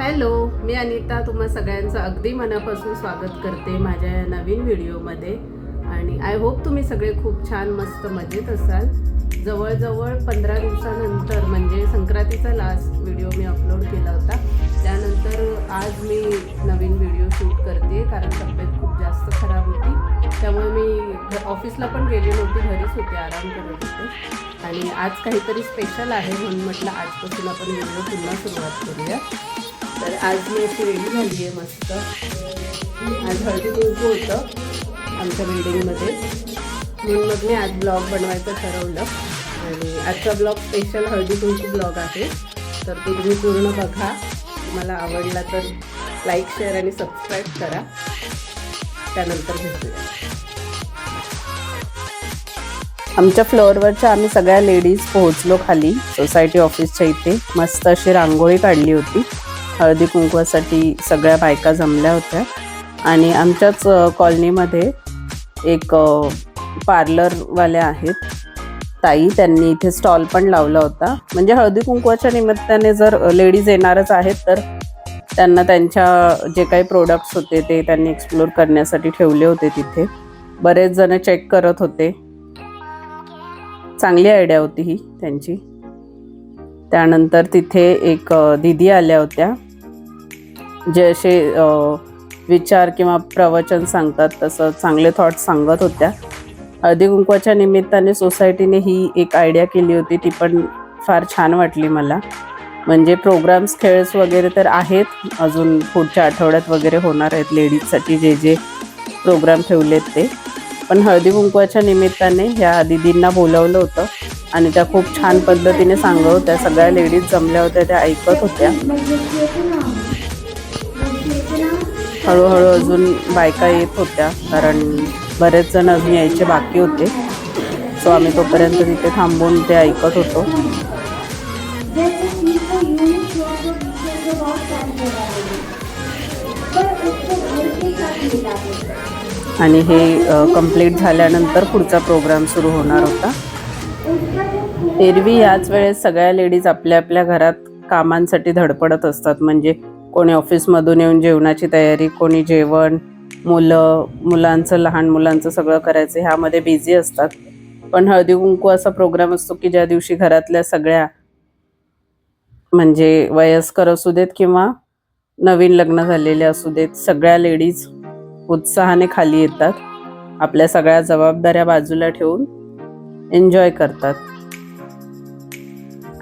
Hello मी अनिता तुम्हा सगळ्यांचं अगदी मनापासून स्वागत करते माझ्या या नवीन व्हिडिओमध्ये. आणि आय होप तुम्ही सगळे खूप छान मस्त मजेत असाल. जवळजवळ पंधरा दिवसानंतर म्हणजे संक्रांतीचा लास्ट व्हिडिओ मी अपलोड केला होता. त्यानंतर आज मी नवीन व्हिडिओ शूट करते कारण तब्येत खूप जास्त खराब होती. त्यामुळे मी ऑफिसला पण गेली नव्हती घरीच होते आराम करत होते. आणि आज काहीतरी स्पेशल आहे म्हणून म्हटलं आजपासून आपण व्हिडिओ पुन्हा सुरुवात करूया. तर आज मी अशी रेडी झाली आहे मस्त. आज हळदी कुंकू होतं आमच्या बिल्डिंगमध्ये. म्हणून मग मी आज ब्लॉग बनवायचं ठरवलं. आणि आजचा blog special Haldi Kunku blog आहे. तर तो तुम्ही पूर्ण बघा. तुम्हाला आवडला तर लाईक शेअर आणि सबस्क्राईब करा. त्यानंतर भेटूया. आमच्या फ्लोअरवरच्या आम्ही सगळ्या लेडीज पोहोचलो खाली. सोसायटी ऑफिसच्या इथे. मस्त अशी रांगोळी काढली होती. हळदी कुंकवासाठी सगळ्या बायका जमल्या होत्या. आणि आमच्याच कॉलनीमध्ये एक पार्लरवाल्या आहेत. ताई त्यांनी इथे स्टॉल पण लावला होता. म्हणजे हळदी कुंकवाच्या निमित्ताने जर लेडीज येणारच आहेत तर त्यांना त्यांच्या जे काही प्रोडक्ट्स होते ते त्यांनी एक्सप्लोर करण्यासाठी ठेवले होते तिथे. बरेच जण चेक करत होते. चांगली आयडिया होती ही त्यांची. त्यानंतर तिथे एक दिदी आल्या होत्या. जे असे विचार किंवा प्रवचन सांगतात तसं चांगले थॉट्स सांगत होत्या. हळदी कुंकवाच्या निमित्ताने सोसायटीने ही एक आयडिया केली होती. ती पण फार छान वाटली मला. म्हणजे प्रोग्राम्स खेळस वगैरे तर आहेत. अजून पुढच्या आठवड्यात वगैरे होणार आहेत. लेडीजसाठी जे जे प्रोग्राम ठेवलेत ते. पण हळदी कुंकवाच्या निमित्ताने ह्या दिदींना बोलवलं होतं. आणि त्या खूप छान पद्धतीने सांगत होत्या. सगळ्या लेडीज जमल्या होत्या त्या ऐकत होत्या. हळूहळू अजून बायका येत होत्या कारण बरेच जण अजून यायचे बाकी होते. सो आम्ही तोपर्यंत तिथे थांबून ते ऐकत होतो. आणि हे कंप्लीट झाल्यानंतर पुढचा प्रोग्राम सुरू होणार होता. एरवी याच वेळेस सगळ्या लेडीज आपल्या आपल्या घरात कामांसाठी धडपडत असतात. म्हणजे कोणी ऑफिसमधून येऊन जेवणाची तयारी कोणी जेवण मुलं मुलांचं लहान मुलांचं सगळं करायचं ह्यामध्ये बिझी असतात. पण हळदी कुंकू असा प्रोग्राम असतो की ज्या दिवशी घरातल्या सगळ्या म्हणजे वयस्कर असू देत किंवा नवीन लग्न झालेले असू देत सगळ्या लेडीज उत्साहाने खाली येतात. आपल्या सगळ्या जबाबदाऱ्या बाजूला ठेवून एन्जॉय करतात.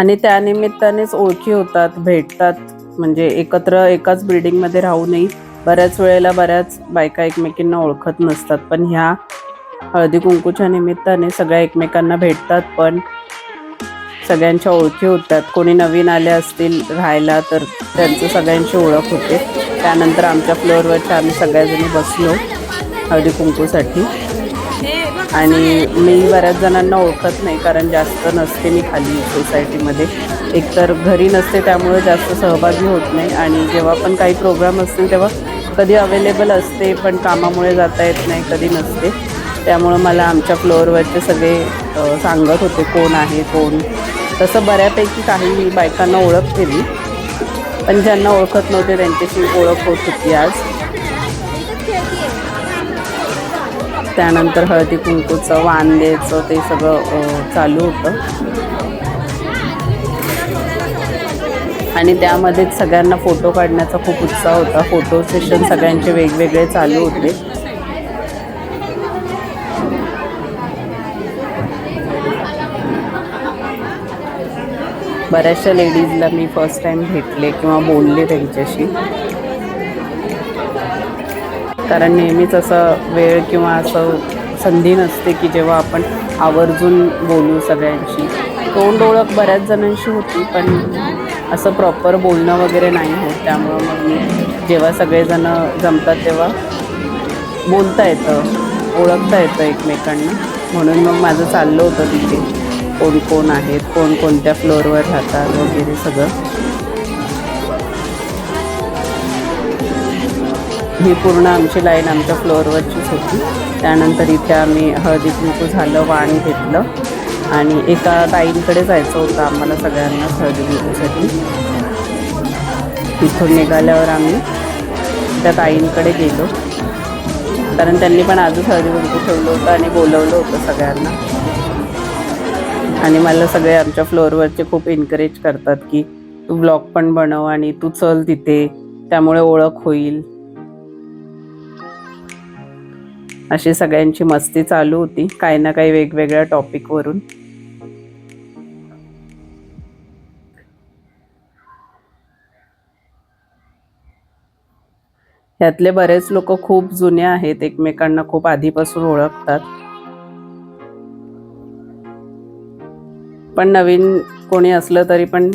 आणि त्यानिमित्तानेच ओळखी होतात भेटतात. म्हणजे एकत्र एकाच बिल्डिंगमध्ये राहूनही बऱ्याच वेळेला बऱ्याच बायका एकमेकींना ओळखत नसतात. पण ह्या हळदी कुंकूच्या निमित्ताने सगळ्या एकमेकांना भेटतात पण सगळ्यांच्या ओळखी होतात. कोणी नवीन आले असतील राहायला तर त्यांचं सगळ्यांची ओळख होते. त्यानंतर आमच्या फ्लोअरवरच्या आम्ही सगळ्याजणी बसलो हळदी कुंकूसाठी. आणि मी बऱ्याच जणांना ओळखत नाही कारण जास्त नसते मी खाली सोसायटीमध्ये. एकतर घरी नसते त्यामुळे जास्त सहभागी होत नाही. आणि जेव्हा पण काही प्रोग्राम असतील तेव्हा कधी अवेलेबल असते पण कामामुळे जाता येत नाही कधी नसते. त्यामुळं मला आमच्या फ्लोअरवरचे सगळे सांगत होते कोण आहे कोण. तसं बऱ्यापैकी काही बायकांना ओळख केली पण ज्यांना ओळखत नव्हते त्यांच्याशी ओळख होत होती आज. त्यानंतर हळदी कुंकूचं वांदेचं ते सगळं चालू होतं. आणि त्यामध्येच सगळ्यांना फोटो काढण्याचा खूप उत्साह होता. फोटो सेशन सगळ्यांचे वेगवेगळे चालू होते. बऱ्याचशा लेडीजला मी फर्स्ट टाईम भेटले किंवा बोलले त्यांच्याशी. कारण नेहमीच असं वेळ किंवा असं संधी नसते की जेव्हा आपण आवर्जून बोलू सगळ्यांशी. तोंड ओळख बऱ्याच जणांशी होती पण असं प्रॉपर बोलणं वगैरे नाही होत. त्यामुळं मग मी जेव्हा सगळेजणं जमतात तेव्हा बोलता येतं ओळखता येतं एकमेकांना. म्हणून मग माझं चाललं होतं तिथे. कोण कोण आहेत कोण कोणत्या फ्लोअरवर राहतात वगैरे सगळं. ही पूर्ण आमची लाईन आमच्या फ्लोअरवरचीच होती. त्यानंतर इथे आम्ही हळदी कुंकू झालं वाण घेतलं. आणि एका ताईंकडे जायचं होतं आम्हाला सगळ्यांना हळदी कुंकूसाठी तिथून निघाल्यावर आम्ही त्या ताईंकडे गेलो. कारण त्यांनी पण आजच हळदी कुंकू ठेवलं होतं आणि बोलवलं होतं सगळ्यांना. आणि मला सगळे आमच्या फ्लोअरवरचे खूप एनकरेज करतात की तू ब्लॉग पण बनव आणि तू चल तिथे त्यामुळे ओळख होईल. अशी सगळ्यांची मस्ती चालू होती काही ना काही वेगवेगळ्या टॉपिकवरून ह्यातले बरेच लोक खूप जुने आहेत एकमेकांना खूप आधीपासून ओळखतात. पण नवीन कोणी असलं तरी पण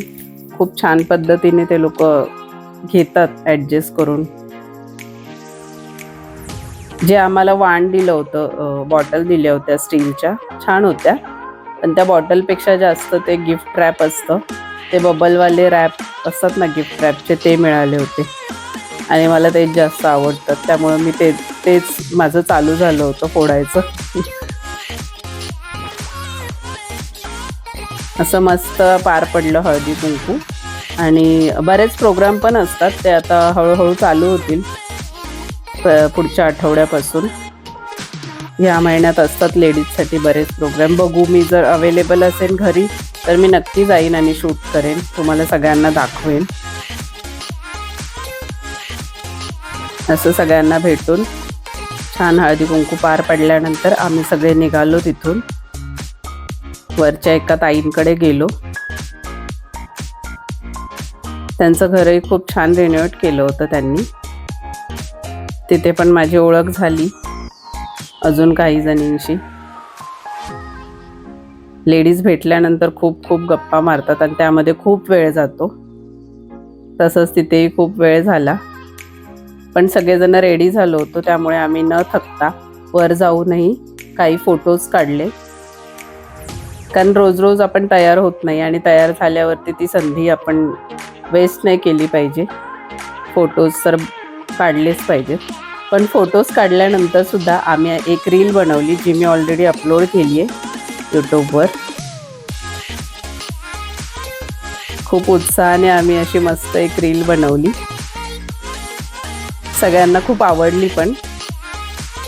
खूप छान पद्धतीने ते लोक घेतात ॲडजस्ट करून. जे आम्हाला वाण दिलं होतं बॉटल दिल्या होत्या स्टीलच्या छान होत्या. पण त्या बॉटलपेक्षा जास्त ते गिफ्ट रॅप असतं. ते बबलवाले रॅप असतात ना गिफ्ट रॅपचे ते मिळाले होते. आणि मला तेच जास्त आवडतात. त्यामुळे मी ते तेच माझं चालू झालं होतं फोडायचं. असं मस्त पार पडलं हळदी कुंकू. आणि बरेच प्रोग्राम पण असतात ते आता हळूहळू चालू होतील. प- पुढच्या आठवड्यापासून. ह्या महिन्यात असतात लेडीजसाठी बरेच प्रोग्राम. बघू मी जर अवेलेबल असेल घरी तर मी नक्की जाईन आणि शूट करेन. तुम्हाला सगळ्यांना दाखवेन. असं सगळ्यांना भेटून छान हळदी कुंकू पार पडल्यानंतर आम्ही सगळे निघालो तिथून. वरच्या एका ताईंकडे गेलो. त्यांचं घरही खूप छान रिनोव्हेट केलं होतं त्यांनी. तिथे पण माझी ओळख झाली. अजून काही जणींशी. लेडीज भेटल्यानंतर खूप खूप गप्पा मारतात आणि त्यामध्ये खूप वेळ जातो. तसंच तिथेही खूप वेळ झाला. पण सगळेजण रेडी झालो होतो त्यामुळे आम्ही न थकता वर जाऊनही काही फोटोज काढले. कारण रोज रोज आपण तयार होत नाही आणि तयार झाल्यावरती ती संधी आपण वेस्ट नाही केली पाहिजे. फोटोज तर काढलेच पाहिजेत. पण फोटोज काढल्यानंतर सुद्धा आम्ही एक रील बनवली जी मी ऑलरेडी अपलोड केली आहे यूट्यूबवर खूप उत्साहाने आम्ही अशी मस्त एक रील बनवली. सगळ्यांना खूप आवडली पण.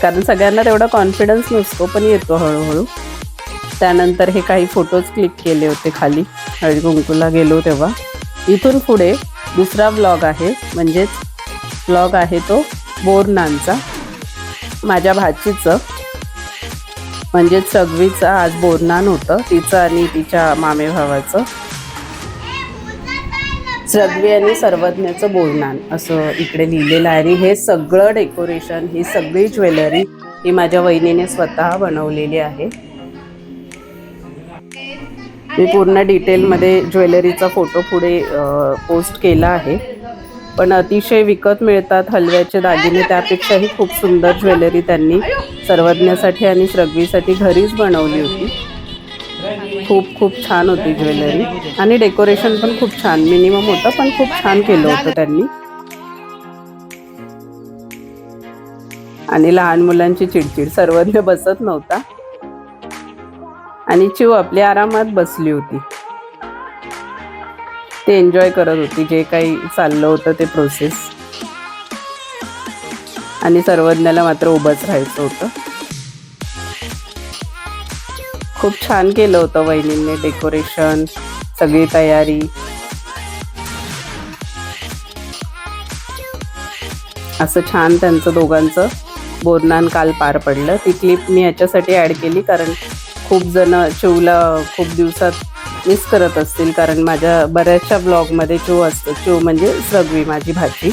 कारण सगळ्यांना तेवढा कॉन्फिडन्स नसतो पण येतो हळूहळू. त्यानंतर हे काही फोटोज क्लिक केले होते खाली. हळदीकुंकूला गेलो तेव्हा. इथून पुढे दुसरा ब्लॉग आहे म्हणजेच ब्लॉग आहे तो बोरनांचा. माझ्या भाचीचं. म्हणजेच सगवीचं आज बोरनान होतं तिचं आणि तिच्या मामे भावाचं सगवी आणि सर्वज्ञाचं बोलणार असं इकडे लिहिलेलं आहे. आणि हे सगळं डेकोरेशन ही सगळी ज्वेलरी ही माझ्या वहिनीने स्वतः बनवलेली आहे. मी पूर्ण डिटेलमध्ये ज्वेलरीचा फोटो पुढे पोस्ट केला आहे. पण अतिशय विकत मिळतात हलव्याचे दागिने त्यापेक्षाही खूप सुंदर ज्वेलरी त्यांनी सर्वज्ञासाठी आणि श्रगवीसाठी घरीच बनवली होती. खूप खूप छान होती ज्वेलरी. आणि डेकोरेशन पण खूप छान मिनिमम होतं पण खूप छान केलं होतं त्यांनी. आणि लहान मुलांची चिडचिड सर्वज्ञ बसत नव्हता. आणि चिव आपली आरामात बसली होती. ते एन्जॉय करत होती जे काही चाललं होतं ते प्रोसेस आणि सर्वज्ञाला मात्र उभंच राहायचं होतं. खूप छान केलं होतं वहिनींनी डेकोरेशन सगळी तयारी. असं छान त्यांचं दोघांचं बोरनान काल पार पडलं. ती क्लिप मी याच्यासाठी ॲड केली कारण खूप जण चिवला खूप दिवसात मिस करत असतील कारण माझ्या बऱ्याचशा ब्लॉगमध्ये चिव असतो. चिव म्हणजे सगळी माझी भाजी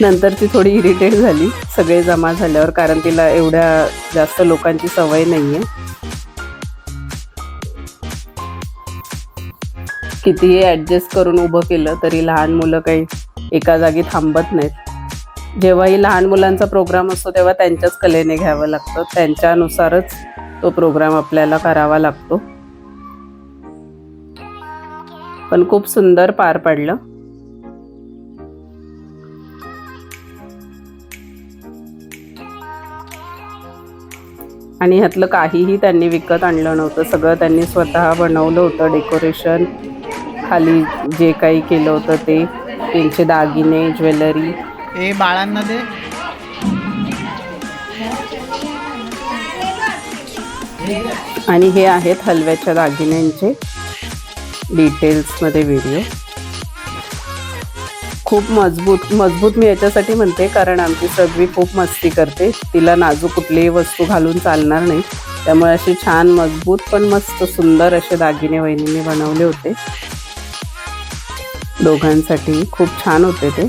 नंतर ती थोडी इरिटेट झाली. सगळे जमा झाल्यावर कारण तिला एवढ्या जास्त लोकांची सवय नाही आहे कितीही ॲडजस्ट करून उभं केलं तरी लहान मुलं काही एका जागी थांबत नाहीत. जेव्हाही लहान मुलांचा प्रोग्राम असतो तेव्हा त्यांच्याच कलेने घ्यावं लागतं. त्यांच्यानुसारच तो प्रोग्राम आपल्याला करावा लागतो. पण खूप सुंदर पार पडलं. आणि ह्यातलं काहीही त्यांनी विकत आणलं नव्हतं. सगळं त्यांनी स्वतः बनवलं होतं डेकोरेशन. खाली जे काही केलं होतं ते. त्यांचे दागिने ज्वेलरी. हे बाळांना दे. आणि हे आहेत हलव्याच्या दागिन्यांचे. डिटेल्समध्ये व्हिडिओ. खूप मजबूत मजबूत मी याच्यासाठी म्हणते कारण आमची सगळी खूप मस्ती करते. तिला नाजूक कुठलीही वस्तू घालून चालणार नाही. त्यामुळे असे छान मजबूत पण मस्त सुंदर असे दागिने वहिनीने बनवले होते. दोघांसाठी खूप छान होते ते.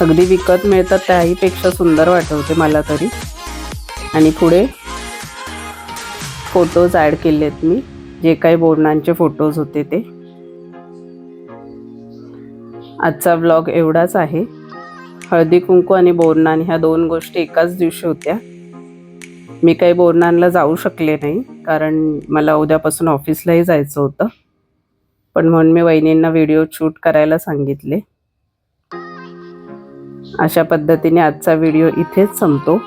अगदी विकत मिळतात त्याहीपेक्षा सुंदर वाटवते मला तरी. आणि पुढे फोटोज ॲड केलेत मी. जे काही बोरणांचे फोटोज होते ते. आजचा व्लॉग एवढाच आहे. हळदी कुंकू आणि बोरणान ह्या दोन गोष्टी एकाच दिवशी होत्या. मी काही बोरणांला जाऊ शकले नाही कारण मला उद्यापासून ऑफिसलाही जायचं होतं. पण म्हणून मी वहिनींना व्हिडिओ शूट करायला सांगितले. अशा पद्धतीने आजचा व्हिडिओ इथेच संपतो.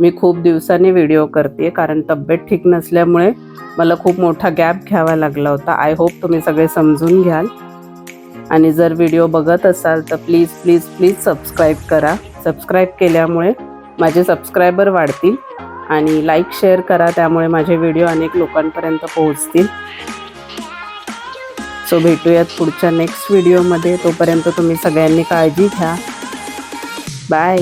मी खूप दिवसांनी व्हिडिओ करते कारण तब्येत ठीक नसल्यामुळे मला खूप मोठा गॅप घ्यावा लागला होता. आय होप तुम्ही सगळे समजून घ्याल. आणि जर व्हिडिओ बघत असाल तर प्लीज प्लीज प्लीज सबस्क्राईब करा. सबस्क्राईब केल्यामुळे माझे सबस्क्रायबर वाढतील आणि लाईक शेअर करा त्यामुळे माझे व्हिडिओ अनेक लोकांपर्यंत पोहोचतील. सो भेटूयात पुढच्या नेक्स्ट व्हिडिओमध्ये तोपर्यंत तुम्ही सगळ्यांनी काळजी घ्या. बाय